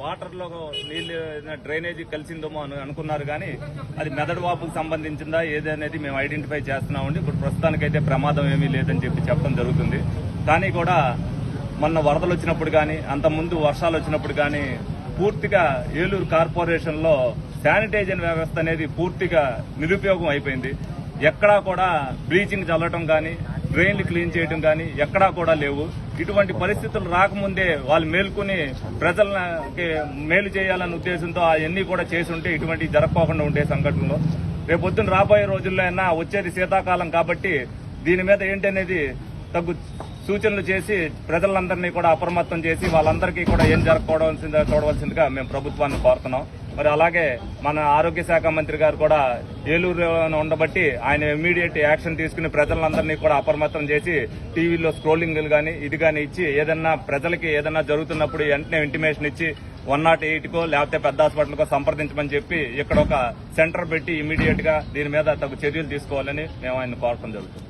వాటర్లో నీళ్ళు ఏదైనా డ్రైనేజీ కలిసిందేమో అని అనుకున్నారు కానీ అది మెదడు వాపుకు సంబంధించిందా ఏదనేది మేము ఐడెంటిఫై చేస్తున్నామండి. ఇప్పుడు ప్రస్తుతానికైతే ప్రమాదం ఏమీ లేదని చెప్పి చెప్పడం జరుగుతుంది. కానీ కూడా మొన్న వరదలు వచ్చినప్పుడు కానీ అంత ముందు వర్షాలు వచ్చినప్పుడు కానీ పూర్తిగా ఏలూరు కార్పొరేషన్లో శానిటైజర్ వ్యవస్థ అనేది పూర్తిగా నిరుపయోగం అయిపోయింది. ఎక్కడా కూడా బ్లీచింగ్ చల్లటం కానీ డ్రైన్లు క్లీన్ చేయడం కానీ ఎక్కడా కూడా లేవు. ఇటువంటి పరిస్థితులు రాకముందే వాళ్ళు మేల్కొని ప్రజలకి మేలు చేయాలన్న ఉద్దేశంతో అవన్నీ కూడా చేసి ఉంటే ఇటువంటి జరగకోకుండా ఉండే సంఘటనలు. రేపు రాబోయే రోజుల్లో అయినా వచ్చేది శీతాకాలం కాబట్టి దీని మీద ఏంటనేది తగ్గు సూచనలు చేసి ప్రజలందరినీ కూడా అప్రమత్తం చేసి వాళ్ళందరికీ కూడా ఏం జరగకూడవలసిందిగా చూడవలసిందిగా మేము ప్రభుత్వాన్ని కోరుతున్నాం. మరి అలాగే మన ఆరోగ్య శాఖ మంత్రి గారు కూడా ఏలూరులో ఉండబట్టి ఆయన ఇమీడియట్ యాక్షన్ తీసుకుని ప్రజలందరినీ కూడా అప్రమత్తం చేసి టీవీలో స్క్రోలింగ్లు కానీ ఇది కానీ ఇచ్చి ఏదన్నా ప్రజలకి ఏదన్నా జరుగుతున్నప్పుడు వెంటనే ఇంటిమేషన్ ఇచ్చి వన్ నాట్ ఎయిట్కో లేకపోతే పెద్ద హాస్పిటల్కో సంప్రదించమని చెప్పి ఇక్కడ ఒక సెంటర్ పెట్టి ఇమీడియట్గా దీని మీద తగు చర్యలు తీసుకోవాలని మేము ఆయన కోరటం జరుగుతుంది.